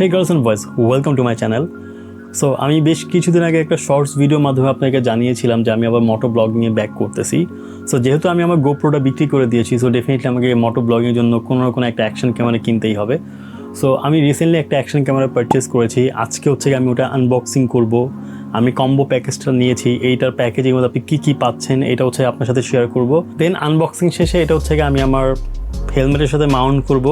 Hey girls and boys welcome to my channel so আমি বেশ কিছুদিন আগে একটা শর্টস ভিডিওর মাধ্যমে আপনাকে জানিয়েছিলাম যে আমি আবার মোটো ব্লগ নিয়ে ব্যাক করতেছি। সো যেহেতু আমি আমার গোপ্রোটা বিক্রি করে দিয়েছি সো ডেফিনেটলি আমাকে মোটো ব্লগিংয়ের জন্য কোনো না কোনো একটা অ্যাকশন ক্যামেরা কিনতেই হবে। সো আমি রিসেন্টলি একটা অ্যাকশন ক্যামেরা পারচেস করেছি। আজকে হচ্ছে আমি ওটা আনবক্সিং করব। আমি কম্বো প্যাকেজটা নিয়েছি। এইটার প্যাকেজের মধ্যে আপনি কী কী পাচ্ছেন, এটা হচ্ছে আপনার সাথে শেয়ার করব। দেন আনবক্সিং শেষে এটা হচ্ছে আমি আমার হেলমেটের সাথে মাউন্ট করব।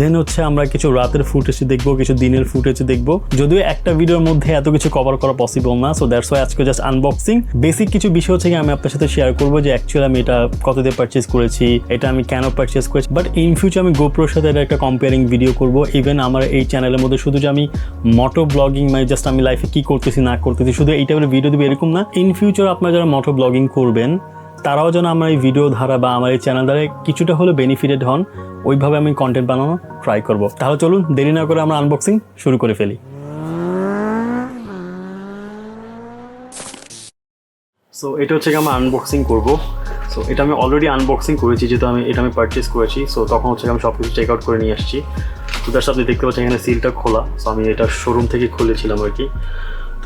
দেন হচ্ছে আমরা কিছু রাতের ফুটেজ দেখব, কিছু দিনের ফুটেজ দেখব। যদিও একটা ভিডিওর মধ্যে এত কিছু কভার করা পসিবল না সো দ্যাটস ওয়াই আজকে জাস্ট আনবক্সিং বেসিক কিছু বিষয় হচ্ছে আমি আপনার সাথে শেয়ার করব যে অ্যাকচুয়ালি আমি এটা কত দিয়ে পারচেস করেছি, এটা আমি কেন পারচেস করেছি। বাট ইন ফিউচার আমি গোপ্রোর সাথে এটা একটা কম্পেয়ারিং ভিডিও করব। ইভেন আমার এই চ্যানেলের মধ্যে শুধু যে আমি মোটো ব্লগিং মানে জাস্ট আমি লাইফে কি করতেছি, না করতেছি, শুধু এই টাইপের ভিডিও দেবো এরকম না। ইন ফিউচার আপনারা যারা মোটো ব্লগিং করবেন তারাও যেন আমার এই ভিডিও ধারা বা আমার এই চ্যানেল দ্বারা কিছুটা হলে বেনিফিটেড হন, ওইভাবে আমি কন্টেন্ট বানানো ট্রাই করব। তাহলে চলুন দেরি না করে আমরা আনবক্সিং শুরু করে ফেলি। সো এটা হচ্ছে কি আমরা আনবক্সিং করব। সো এটা আমি অলরেডি আনবক্সিং করেছি, যেহেতু আমি, এটা আমি পারচেস করেছি। সো তখন হচ্ছে আমি সব কিছু চেক আউট করে নিয়ে আসছি। তো দ্যাটস আপনি দেখতে পাচ্ছেন এখানে সিলটা খোলা। সো আমি এটা শোরুম থেকে খুলেছিলাম আর কি।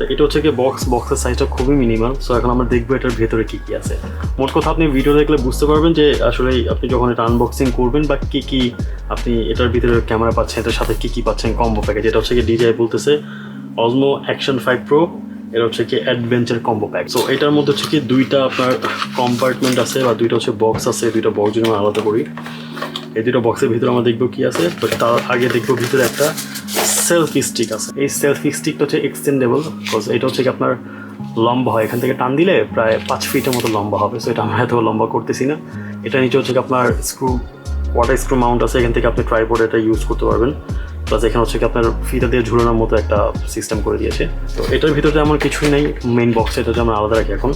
তো এটা হচ্ছে কি বক্স বক্সের সাইজটা খুবই মিনিমাল সো এখন আমরা দেখব এটার ভেতরে কী কী আছে। মোট কথা আপনি ভিডিও দেখলে বুঝতে পারবেন যে আসলে আপনি যখন এটা আনবক্সিং করবেন বা কী কী আপনি এটার ভিতরে ক্যামেরা পাচ্ছেন, এটার সাথে কী কী পাচ্ছেন কম্বো প্যাকেজ এটা হচ্ছে কি ডিজাই বলতেছে অলমো অ্যাকশন ফাইভ প্রো এটা হচ্ছে কি অ্যাডভেঞ্চার কম্বো প্যাক সো এটার মধ্যে হচ্ছে কি দুইটা আপনার কম্পার্টমেন্ট আছে বা দুইটা হচ্ছে বক্স আছে, দুইটা বক্স যদি আমরা আলাদা করি। এই দুটো বক্সের ভিতরে আমরা দেখব কি আছে তার আগে দেখব ভিতরে একটা সেলফি স্টিক আছে। এই সেলফি স্টিকটা হচ্ছে এক্সটেন্ডেবল বিকজ এটা হচ্ছে আপনার লম্বা হয়। এখান থেকে টান দিলে প্রায় পাঁচ ফিটের মতো লম্বা হবে। সো এটা আমরা এত লম্বা করতেছি না। এটা নিচে হচ্ছে আপনার স্ক্রু ওয়াটার স্ক্রু মাউন্ট আছে। এখান থেকে আপনি ট্রাইবোর্ড এটা ইউজ করতে পারবেন। প্লাস এখানে হচ্ছে কি আপনার ফিতা দিয়ে ঝুলানোর মতো একটা সিস্টেম করে দিয়েছে। তো, এটার ভিতরে আমার কিছুই নেই। মেইন বক্সে এটা আমরা আলাদা রাখি এখন।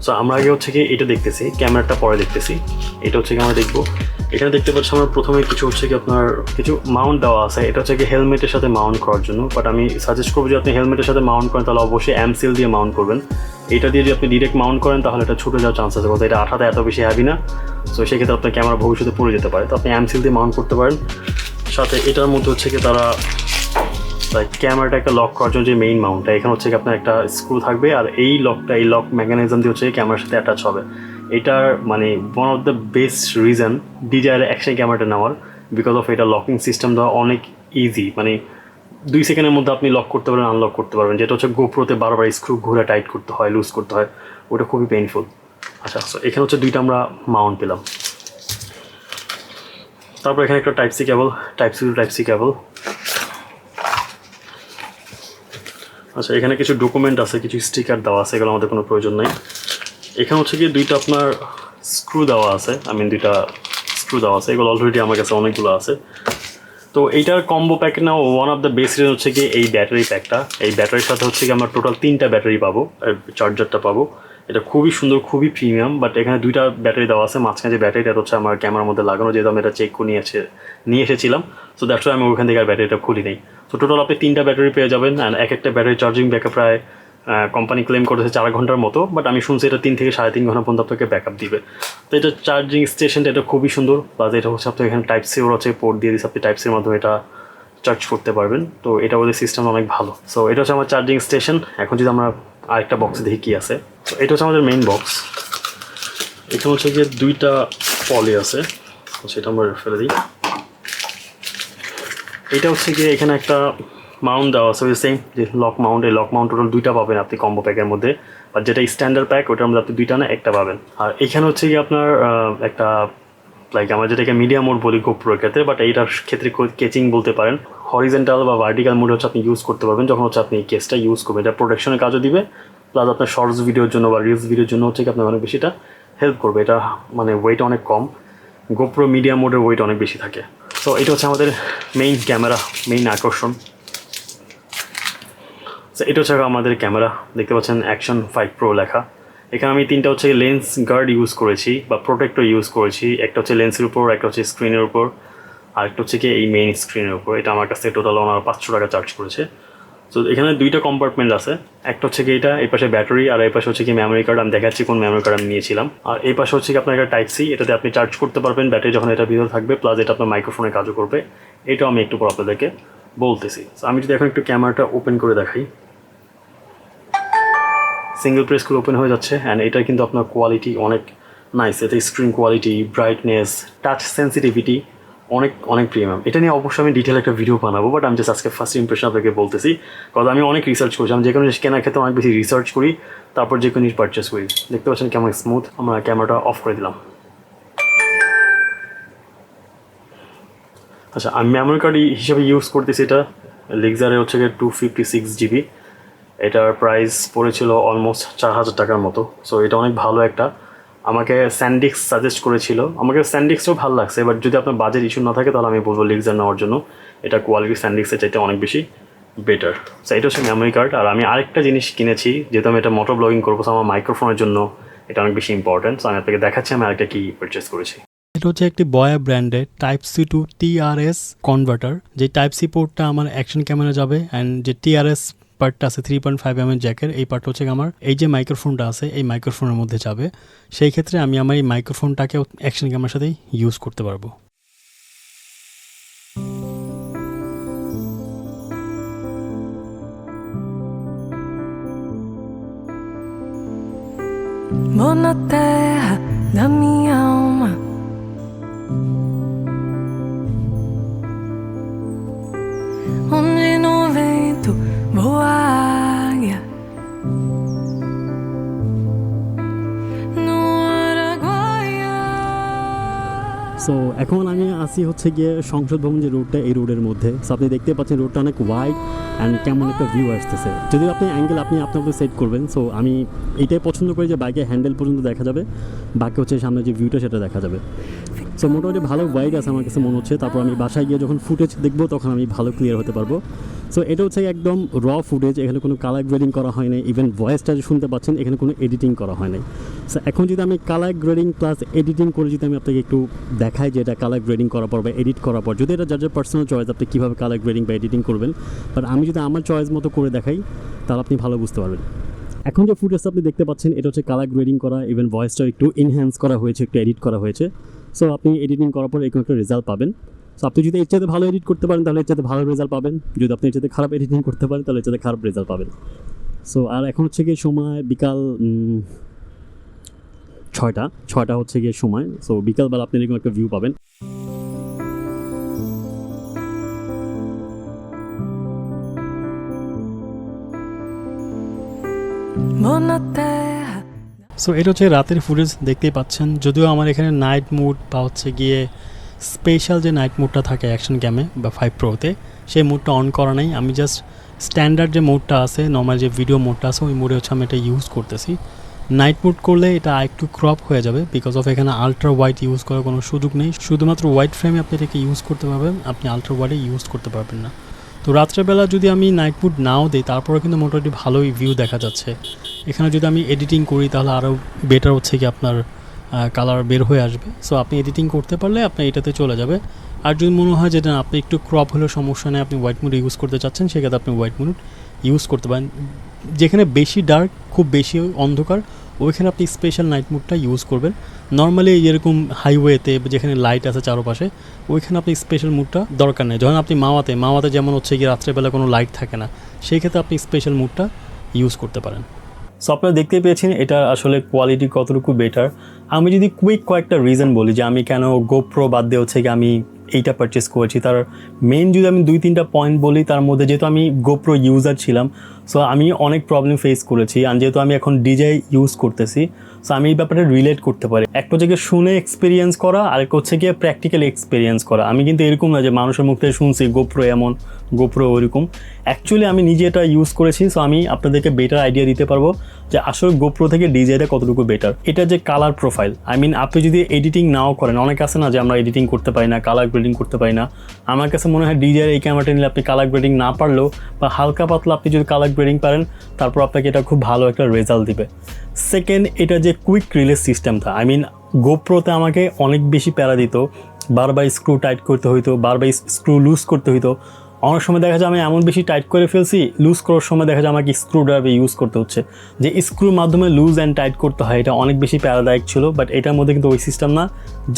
সো আমরা আগে হচ্ছে কি এটা দেখতেছি ক্যামেরাটা পরে দেখতেছি। এটা হচ্ছে কি আমরা দেখব। এখানে দেখতে পাচ্ছি আমার প্রথমে কিছু হচ্ছে কি আপনার কিছু মাউন্ট দেওয়া আছে। এটা হচ্ছে কি হেলমেটের সাথে মাউন্ট করার জন্য। বাট আমি সাজেস্ট করব যে আপনি হেলমেটের সাথে মাউন্ট করেন, তাহলে অবশ্যই এমসিল দিয়ে মাউন্ট করবেন। এটা দিয়ে যদি আপনি ডিরেক্ট মাউন্ট করেন, তাহলে এটা ছুটে যাওয়ার চান্স আছে কথা এটা আঠাতে এত বেশি হ্যাভি না। সো সেক্ষেত্রে আপনার ক্যামেরা ভবিষ্যতে পড়ে যেতে পারে। তো আপনি এমসিল দিয়ে মাউন্ট করতে পারেন। সাথে এটার মধ্যে হচ্ছে কি তারা লাইক ক্যামেরাটা একটা লক করার জন্য যে মেইন মাউন্টটা এখানে হচ্ছে কি আপনার একটা স্ক্রু থাকবে। আর এই লকটা এই লক মেকানিজম দিয়ে হচ্ছে ক্যামেরার সাথে অ্যাটাচ হবে। এটার মানে one of the best reason DJI action ক্যামেরাটা নেওয়ার বিকজ অফ এটা লকিং সিস্টেম দেওয়া অনেক ইজি মানে দুই সেকেন্ডের মধ্যে আপনি লক করতে পারবেন আনলক করতে পারবেন। যেটা হচ্ছে গোপ্রোতে বারবার স্ক্রু ঘুরে টাইট করতে হয় লুজ করতে হয়, ওটা খুবই পেইনফুল আচ্ছা সো এখানে হচ্ছে দুইটা আমরা মাউন্ট পেলাম। তারপর এখানে একটা type C cable type C type C cable আচ্ছা এখানে কিছু ডকুমেন্ট আছে, কিছু স্টিকার দেওয়া আছে, এগুলো আমাদের কোনো প্রয়োজন নাই। এখানে হচ্ছে কি দুইটা আপনার স্ক্রু দেওয়া আছে আই মিন দুইটা স্ক্রু দেওয়া আছে, এগুলো অলরেডি আমার কাছে অনেকগুলো আছে। তো এইটার combo pack now one of the best reason হচ্ছে কি এই ব্যাটারি প্যাকটা এই ব্যাটারির সাথে হচ্ছে কি আমরা টোটাল তিনটা ব্যাটারি পাবো চার্জারটা পাবো। এটা খুবই সুন্দর, খুবই প্রিমিয়াম বাট এখানে দুইটা ব্যাটারি দেওয়া আছে, মাঝখানে যে ব্যাটারিটা হচ্ছে আমার ক্যামেরার মধ্যে লাগানো, যেহেতু আমি এটা চেক করে নিয়ে এসে নিয়ে এসেছিলাম। সো দ্যাটস আমি ওখান থেকে আর ব্যাটারিটা খুলি নেই তো টোটাল আপনি তিনটা ব্যাটারি পেয়ে যাবেন অ্যান্ড এক একটা ব্যাটারি চার্জিং ব্যাকআপ প্রায় কোম্পানি ক্লেম করেছে চার ঘণ্টার মতো বাট আমি শুনছি এটা তিন থেকে সাড়ে তিন ঘণ্টা পর্যন্ত আপনাকে ব্যাক আপ দিবে। তো এটা চার্জিং স্টেশনটা এটা খুবই সুন্দর প্লাস এটা হচ্ছে আপনি এখানে টাইপ সি ওর হচ্ছে পোর্ট দিয়ে দিচ্ছে, আপনি টাইপ সির মাধ্যমে এটা চার্জ করতে পারবেন। তো এটা ওদের সিস্টেম অনেক ভালো। সো এটা হচ্ছে আমার চার্জিং স্টেশন এখন যদি আমরা আরেকটা বক্সে দেখি কী আছে। তো এটা হচ্ছে আমাদের মেইন বক্স এখানে হচ্ছে গিয়ে দুইটা পলি আছে। সেটা আমরা ফেলে দিই। এটা হচ্ছে গিয়ে এখানে একটা মাউন্ট দেওয়া ওই সেম যে লক মাউন্ট এই লক মাউন্ট টোটাল দুইটা পাবেন আপনি কম্বো প্যাকের মধ্যে। আর যেটা স্ট্যান্ডার্ড প্যাক ওটার মধ্যে আপনি দুইটা না, একটা পাবেন। আর এখানে হচ্ছে গিয়ে আপনার একটা লাইক আমরা যেটাকে মিডিয়াম মোড বলি গোপ্রোর ক্ষেত্রে বাট এইটার ক্ষেত্রে কেচিং বলতে পারেন। হরিজেন্টাল বা ভার্টিক্যাল মোড হচ্ছে আপনি ইউজ করতে পারবেন, যখন হচ্ছে আপনি কেসটা ইউজ করবেন। এটা প্রোটেকশনের কাজও দিবে প্লাস আপনার শর্টস ভিডিওর জন্য বা রিলস ভিডিওর জন্য হচ্ছে কি আপনার অনেক বেশিটা হেল্প করবে। এটা মানে ওয়েট অনেক কম। গোপ্রো মিডিয়াম মোডের ওয়েট অনেক বেশি থাকে। তো এটা হচ্ছে আমাদের মেইন ক্যামেরা মেইন আকর্ষণ। তো এটা হচ্ছে আমাদের ক্যামেরা। দেখতে পাচ্ছেন অ্যাকশন ফাইভ প্রো লেখা। এখানে আমি তিনটা হচ্ছে লেন্স গার্ড ইউজ করেছি বা প্রোটেক্টর ইউজ করেছি। একটা হচ্ছে লেন্সের উপর, একটা হচ্ছে স্ক্রিনের উপর, আর একটা হচ্ছে কি এই মেইন স্ক্রিনের উপর। এটা আমার কাছ টোটাল ওনার পাঁচশো টাকা চার্জ করেছে। তো এখানে দুইটা কম্পার্টমেন্ট আছে। একটা হচ্ছে কি এটা, এই পাশে ব্যাটারি আর এই পাশে হচ্ছে কি মেমোরি কার্ড আমি দেখাচ্ছি কোন মেমোরি কার্ড আমি নিয়েছিলাম। আর এই পাশে হচ্ছে কি আপনার একটা টাইপ সি এটাতে আপনি চার্জ করতে পারবেন ব্যাটারি যখন এটা ভিতরে থাকবে প্লাস এটা আপনার মাইক্রোফোনে কাজও করবে। এটাও আমি একটু পর আপনাদেরকে বলতেছি। আমি যদি এখন একটু ক্যামেরাটা ওপেন করে দেখাই। সিঙ্গেল প্রেসগুলো ওপেন হয়ে যাচ্ছে অ্যান্ড এটা কিন্তু আপনার কোয়ালিটি অনেক নাইস এতে screen quality brightness touch sensitivity অনেক অনেক প্রিমিয়াম এটা নিয়ে অবশ্যই আমি ডিটেল একটা ভিডিও বানাবো বাট আমি জাস্ট আজকে ফার্স্ট ইমপ্রেশন আপনাকে বলতেছি। কারণ আমি অনেক রিসার্চ করছি। আমি যে কোনো জিনিস কেনার ক্ষেত্রে অনেক বেশি রিসার্চ করি, তারপর যে কোনো জিনিস পারচেস করি। দেখতে পাচ্ছেন কেমন স্মুথ আমরা ক্যামেরাটা অফ করে দিলাম। আচ্ছা আমি মেমোরি কার্ড হিসেবে ইউজ করতেছি এটা। লেক্সারের হচ্ছে গিয়ে টু ফিফটি সিক্স জিবি এটার প্রাইস পড়েছিল অলমোস্ট চার হাজার টাকার মতো। সো এটা অনেক ভালো একটা। আমাকে স্যান্ডিক্স সাজেস্ট করেছিল। আমাকে স্যান্ডিক্সও ভালো লাগছে বাট যদি আপনার বাজেট ইস্যু না থাকে, তাহলে আমি বলব লেক্সার নেওয়ার জন্য। এটা কোয়ালিটি স্যান্ডিক্সের চাইতে অনেক বেশি বেটার সো এটা হচ্ছে মেমোরি কার্ড আর আমি আরেকটা জিনিস কিনেছি, যেহেতু আমি এটা মোটর ব্লগিং করব আমার মাইক্রোফোনের জন্য এটা অনেক বেশি ইম্পর্টেন্ট সো আমি আপনাকে দেখাচ্ছি আমি আরেকটা কি পারচেস করেছি। এটা হচ্ছে একটি বয়া ব্র্যান্ডের type C to TRS converter যে টাইপ সি পোর্টটা আমার অ্যাকশন ক্যামেরা যাবে অ্যান্ড যে টিআরএস পার্টটা আছে থ্রি পয়েন্ট ফাইভ এম এর জ্যাকের এই পার্ট হচ্ছে আমার, এই যে মাইক্রোফোনটা আছে, এই মাইক্রোফোনের মধ্যে যাবে সেই ক্ষেত্রে আমি আমার এই মাইক্রোফোনটাকে অ্যাকশন ক্যামেরার সাথেই ইউজ করতে পারব na terra da minha alma. এখন আমি আসি হচ্ছে গিয়ে সংসদ ভবন যে রোডটা এই রোডের মধ্যে। সো আপনি দেখতে পাচ্ছেন রোডটা অনেক ওয়াইড অ্যান্ড কেমন একটা ভিউ আসতেছে। যদি আপনি অ্যাঙ্গেল আপনি আপনার সেট করবেন সো আমি এটাই পছন্দ করি যে বাইকের হ্যান্ডেল পর্যন্ত দেখা যাবে, বাকি হচ্ছে সামনে যে ভিউটা সেটা দেখা যাবে। সো মোটামুটি ভালো ওয়াইড আছে আমার কাছে, মনে হচ্ছে। তারপর আমি বাসায় গিয়ে যখন ফুটেজ দেখব, তখন আমি ভালো ক্লিয়ার হতে পারব। সো এটা হচ্ছে একদম র ফুটেজ এখানে কোনো কালার গ্রেডিং করা হয় নাই। ইভেন ভয়েসটা শুনতে পাচ্ছেন, এখানে কোনো এডিটিং করা হয় নাই। সো এখন যদি আমি কালার গ্রেডিং প্লাস এডিটিং করে যদি আমি আপনাকে একটু দেখাই যে এটা কালার গ্রেডিং করার পর বা এডিট করার পর, যদি এটা যার যার পার্সোনাল চয়েস আপনি কীভাবে কালার গ্রেডিং বা এডিটিং করবেন। বাট আমি যদি আমার চয়েস মতো করে দেখাই, তাহলে আপনি ভালো বুঝতে পারবেন। এখন যে ফুটেজটা আপনি দেখতে পাচ্ছেন, এটা হচ্ছে কালার গ্রেডিং করা ইভেন ভয়েসটাও একটু এনহ্যান্স করা হয়েছে, একটু এডিট করা হয়েছে। সো আপনি এডিটিং করার পর এরকম একটা রেজাল্ট পাবেন। সো আপনি যদি এর চাইতে ভালো এডিট করতে পারেন, তাহলে এর চাইতে ভালো রেজাল্ট পাবেন। যদি আপনি এর চাইতে খারাপ এডিটিং করতে পারেন, তাহলে এর চাইতে খারাপ রেজাল্ট পাবেন। সো আর এখন হচ্ছে গিয়ে সময় বিকাল ছয়টা। ছয়টা হচ্ছে গিয়ে সময়। সো বিকালবেলা আপনি এরকম একটা ভিউ পাবেন। terra. সো এটা হচ্ছে রাতের ফুটেজ দেখতেই পাচ্ছেন। যদিও আমার এখানে নাইট মুড বা হচ্ছে গিয়ে স্পেশাল যে নাইট মুডটা থাকে অ্যাকশন ক্যামে বা ফাইভ প্রোতে সেই মুডটা অন করা নেই। আমি জাস্ট স্ট্যান্ডার্ড যে মোডটা আছে নর্মাল যে ভিডিও মোডটা আছে, ওই মোডে হচ্ছে আমি এটা ইউজ করতেছি। নাইট মুড করলে এটা একটু ক্রপ হয়ে যাবে বিকজ অফ এখানে আলট্রা হোয়াইট ইউজ করার কোনো সুযোগ নেই। শুধুমাত্র হোয়াইট ফ্রেমে আপনি এটাকে ইউজ করতে পারবেন, আপনি আলট্রা হোয়াইটে ইউজ করতে পারবেন না। তো রাত্রেবেলা যদি আমি নাইট মুড নাও দিই তারপরে কিন্তু মোটামুটি ভালোই ভিউ দেখা যাচ্ছে। এখানে যদি আমি এডিটিং করি, তাহলে আরও বেটার হচ্ছে কি আপনার কালার বের হয়ে আসবে। সো আপনি এডিটিং করতে পারলে আপনার এটাতে চলে যাবে। আর যদি মনে হয় যে না, আপনি একটু ক্রপ হলেও সমস্যা নেই, আপনি হোয়াইট মুড ইউজ করতে চাচ্ছেন, সেক্ষেত্রে আপনি হোয়াইট মুড ইউজ করতে পারেন। যেখানে বেশি ডার্ক খুব বেশি অন্ধকার ওইখানে আপনি স্পেশাল নাইট মুডটা ইউজ করবেন। নর্মালি এরকম হাইওয়েতে যেখানে লাইট আছে চারপাশে, ওইখানে আপনি স্পেশাল মুডটা দরকার নেই। যখন আপনি মাওয়াতে মাওয়াতে যেমন হচ্ছে কি রাত্রেবেলা কোনো লাইট থাকে না, সেই ক্ষেত্রে আপনি স্পেশাল মুডটা ইউজ করতে পারেন। সো আপনারা দেখতে পেয়েছেন, এটা আসলে কোয়ালিটি কতটুকু বেটার আমি যদি কুইক কয়েকটা রিজন বলি যে আমি কেন গোপ্রো বাদ দিয়ে হচ্ছে কি আমি এইটা পারচেস করেছি। তার মেন যদি আমি দুই, তিনটা পয়েন্ট বলি, তার মধ্যে যেহেতু আমি গোপ্রো ইউজার ছিলাম সো আমি অনেক প্রবলেম ফেস করেছি। আর যেহেতু আমি এখন ডিজে ইউজ করতেছি সো আমি এই ব্যাপারে রিলেট করতে পারি। একটা হচ্ছে শুনে এক্সপিরিয়েন্স করা, আর একটা হচ্ছে গিয়ে প্র্যাকটিক্যাল এক্সপিরিয়েন্স করা। আমি কিন্তু এরকম না যে মানুষের মুখ থেকে শুনছি গোপ্রো এমন গোপ্রো ওইরকম অ্যাকচুয়ালি আমি নিজে এটা ইউজ করেছি সো আমি আপনাদেরকে বেটার আইডিয়া দিতে পারব যে আসলে গোপ্রো থেকে ডিজেটা কতটুকু বেটার এটা যে কালার প্রোফাইল আই মিন আপনি যদি এডিটিং নাও করেন, অনেক আছে না যে আমরা এডিটিং করতে পারি না কালার গ্রেডিং করতে পারি না। আমার কাছে মনে হয় ডিজের এই ক্যামেরাটা নিলে আপনি কালার গ্রেডিং না পারলেও বা হালকা পাতলা আপনি যদি কালার গ্রেডিং পারেন, তারপর আপনাকে এটা খুব ভালো একটা রেজাল্ট দিবে। সেকেন্ড এটা যে কুইক রিলিজ সিস্টেমটা আই মিন গোপ্রোতে আমাকে অনেক বেশি প্যারা দিত। বারবার স্ক্রু টাইট করতে হইতো বারবার স্ক্রু লুজ করতে হইতো। অনেক সময় দেখা যায় আমি এমন বেশি টাইট করে ফেলছি লুজ করার সময় দেখা যায় আমাকে স্ক্রু ড্রাইভার ইউজ করতে হচ্ছে। যে স্ক্রুর মাধ্যমে লুজ অ্যান্ড টাইট করতে হয়, এটা অনেক বেশি প্যারাদায়ক ছিল বাট এটার মধ্যে কিন্তু ওই সিস্টেম না।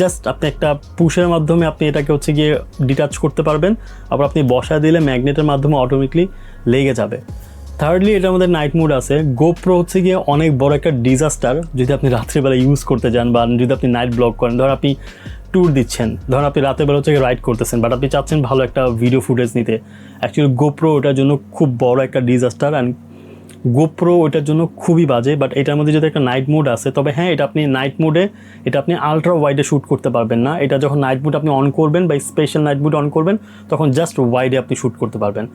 জাস্ট আপনি একটা পুশের মাধ্যমে আপনি এটাকে হচ্ছে গিয়ে ডিটাচ করতে পারবেন, আবার আপনি বসা দিলে ম্যাগনেটের মাধ্যমে অটোমেটিকলি লেগে যাবে। থার্ডলি এটা আমাদের নাইট মুড আছে। গোপ্রো হচ্ছে গিয়ে অনেক বড় একটা ডিজাস্টার যদি আপনি রাত্রিবেলা ইউজ করতে যান বা যদি আপনি নাইট ব্লগ করেন। ধর আপনি ট্যুর দিচ্ছেন ধরুন আপনি রাতের বেলা হচ্ছে রাইড করতেছেন বাট আপনি চাচ্ছেন ভালো একটা ভিডিও ফুটেজ নিতে। অ্যাকচুয়ালি গোপ্রো ওটার জন্য খুব বড় একটা ডিজাস্টার অ্যান্ড গোপ্রো ওটার জন্য খুবই বাজে বাট এটার মধ্যে যদি একটা নাইট মোড আছে, তবে হ্যাঁ এটা আপনি নাইট মোডে এটা আপনি আলট্রা ওয়াইডে শ্যুট করতে পারবেন না। এটা যখন নাইট মোড আপনি অন করবেন বা স্পেশাল নাইট মোড অন করবেন, তখন জাস্ট ওয়াইডে আপনি শ্যুট করতে পারবেন।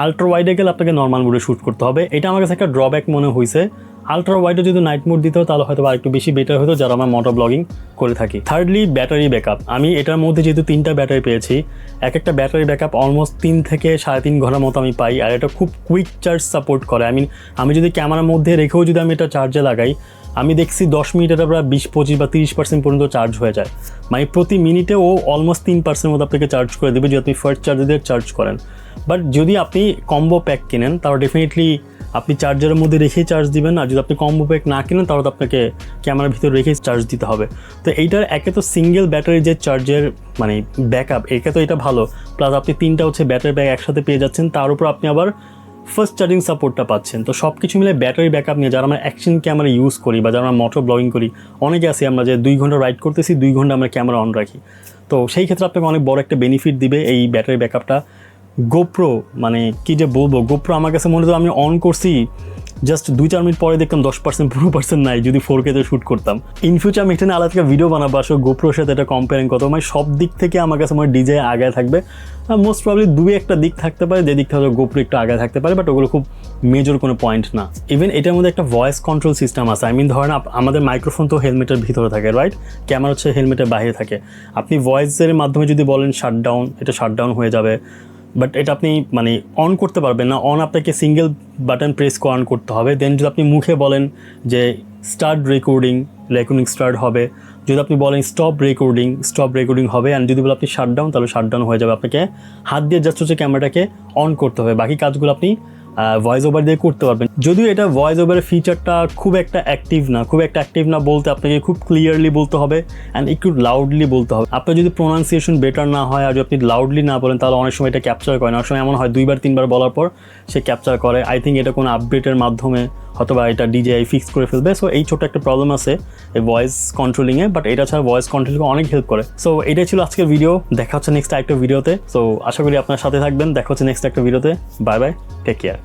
আলট্রা ওয়াইডে গেলে আপনাকে নর্মাল মোডে শ্যুট করতে হবে। এটা আমার কাছে একটা ড্রব্যাক মনে হয়েছে আলট্রা ওয়াইডে যদি নাইট মোড দিতে তাহলে হয়তো একটু বেশি বেটার হতো, যারা আমরা মোটর ব্লগিং করে থাকি। থার্ডলি ব্যাটারি ব্যাকআপ আমি এটার মধ্যে যেহেতু তিনটা ব্যাটারি পেয়েছি এক একটা ব্যাটারি ব্যাকআপ অলমোস্ট তিন থেকে সাড়ে তিন ঘণ্টার মতো আমি পাই, আর এটা খুব কুইক চার্জ সাপোর্ট করে। আই মিন আমি যদি ক্যামেরার মধ্যে রেখেও যদি আমি এটা চার্জে লাগাই, আমি দেখছি দশ মিনিট এটা প্রায় বিশ, পঁচিশ বা তিরিশ পার্সেন্ট পর্যন্ত চার্জ হয়ে যায়। মানে প্রতি মিনিটে ও অলমোস্ট তিন পার্সেন্ট মতো আপনাকে চার্জ করে দেবে, যদি আপনি ফার্স্ট চার্জ দিয়ে চার্জ করেন। বাট যদি আপনি কম্বো প্যাক কিনেন, তাহলে ডেফিনেটলি আপনি চার্জারের মধ্যে রেখেই চার্জ দিবেন, আর যদি আপনি কম্বো প্যাক না কিনেন, তাহলে তো আপনাকে ক্যামেরার ভিতরে রেখেই চার্জ দিতে হবে। তো এইটার একে তো সিঙ্গেল ব্যাটারি যে চার্জের মানে ব্যাকআপ একে তো এটা ভালো। প্লাস আপনি তিনটা হচ্ছে ব্যাটারি ব্যাগ একসাথে পেয়ে যাচ্ছেন, তার উপর আপনি আবার ফার্স্ট চার্জিং সাপোর্টটা পাচ্ছেন। তো সব কিছু মিলে ব্যাটারি ব্যাকআপ নিয়ে যারা আমরা অ্যাকশন ক্যামেরা ইউজ করি বা যারা আমরা মোটর ব্লগিং করি, অনেকে আছি, আমরা যে দুই ঘণ্টা রাইড করতেছি, দুই ঘণ্টা আমরা ক্যামেরা অন রাখি। তো সেই ক্ষেত্রে আপনাকে অনেক বড় একটা বেনিফিট দিবে এই ব্যাটারি ব্যাকআপটা গোপ্রো মানে কি যে বলব গোপ্রো আমার কাছে মনে হতো আমি অন করছি জাস্ট দুই চার মিনিট পরে দেখতাম দশ পার্সেন্ট পনেরো পার্সেন্ট নাই, যদি ফোর কেতে শ্যুট করতাম। ইন ফিউচার আমি এখানে আলাদা থেকে ভিডিও বানাবো আসলে গোপ্রোর সাথে এটা কম্পেয়ারিং কত মানে সব দিক থেকে আমার কাছে আমার ডিজে আগায় থাকবে। মোস্ট প্রবলি দুই একটা দিক থাকতে পারে যে দিকটা হয়তো গোপ্রো একটু আগায় থাকতে পারে বাট ওগুলো খুব মেজর কোনো পয়েন্ট না। ইভেন এটার মধ্যে একটা ভয়েস কন্ট্রোল সিস্টেম আছে। আই মিন ধরেন আমাদের মাইক্রোফোন তো হেলমেটের ভিতরে থাকে রাইট ক্যামেরা হচ্ছে হেলমেটের বাইরে থাকে। আপনি ভয়েসের মাধ্যমে যদি বলেন শাটডাউন এটা শাটডাউন হয়ে যাবে। বাট এটা আপনি মানে অন করতে পারবেন না। অন আপনাকে সিঙ্গেল বাটন প্রেস অন করতে হবে। দেন যদি আপনি মুখে বলেন যে স্টার্ট রেকর্ডিং রেকর্ডিং স্টার্ট হবে। যদি আপনি বলেন স্টপ রেকর্ডিং স্টপ রেকর্ডিং হবে। অ্যান্ড যদি বলে আপনি শাটডাউন তাহলে শাটডাউন হয়ে যাবে। আপনাকে হাত দিয়ে জাস্ট হচ্ছে ক্যামেরাটাকে অন করতে হবে। বাকি কাজগুলো আপনি ভয়েস ওভার দিয়ে করতে পারবেন। যদিও এটা ভয়েস ওভারের ফিচারটা খুব একটা অ্যাক্টিভ না, খুব একটা অ্যাক্টিভ না বলতে আপনাকে খুব ক্লিয়ারলি বলতে হবে অ্যান্ড একটু লাউডলি বলতে হবে। আপনার যদি প্রোনাউন্সিয়েশন বেটার না হয় আর যদি আপনি লাউডলি না বলেন, তাহলে অনেক সময় এটা ক্যাপচার করে না। অনেক সময় এমন হয়, দুইবার, তিনবার বলার পর সে ক্যাপচার করে। আই থিঙ্ক এটা কোনো আপডেটের মাধ্যমে অথবা এটা ডিজিআই ফিক্স করে ফেলবে। সো এই ছোট একটা প্রবলেম আছে এই ভয়েস কন্ট্রোলিংয়ে বাট এটা ছাড়া ভয়েস কন্ট্রোলিংয়ে অনেক হেল্প করে। সো এটাই ছিল আজকের ভিডিও দেখা হচ্ছে নেক্সট একটা ভিডিওতে সো আশা করি আপনার সাথে থাকবেন। দেখা হচ্ছে নেক্সট একটা ভিডিওতে বাই বাই টেক কেয়ার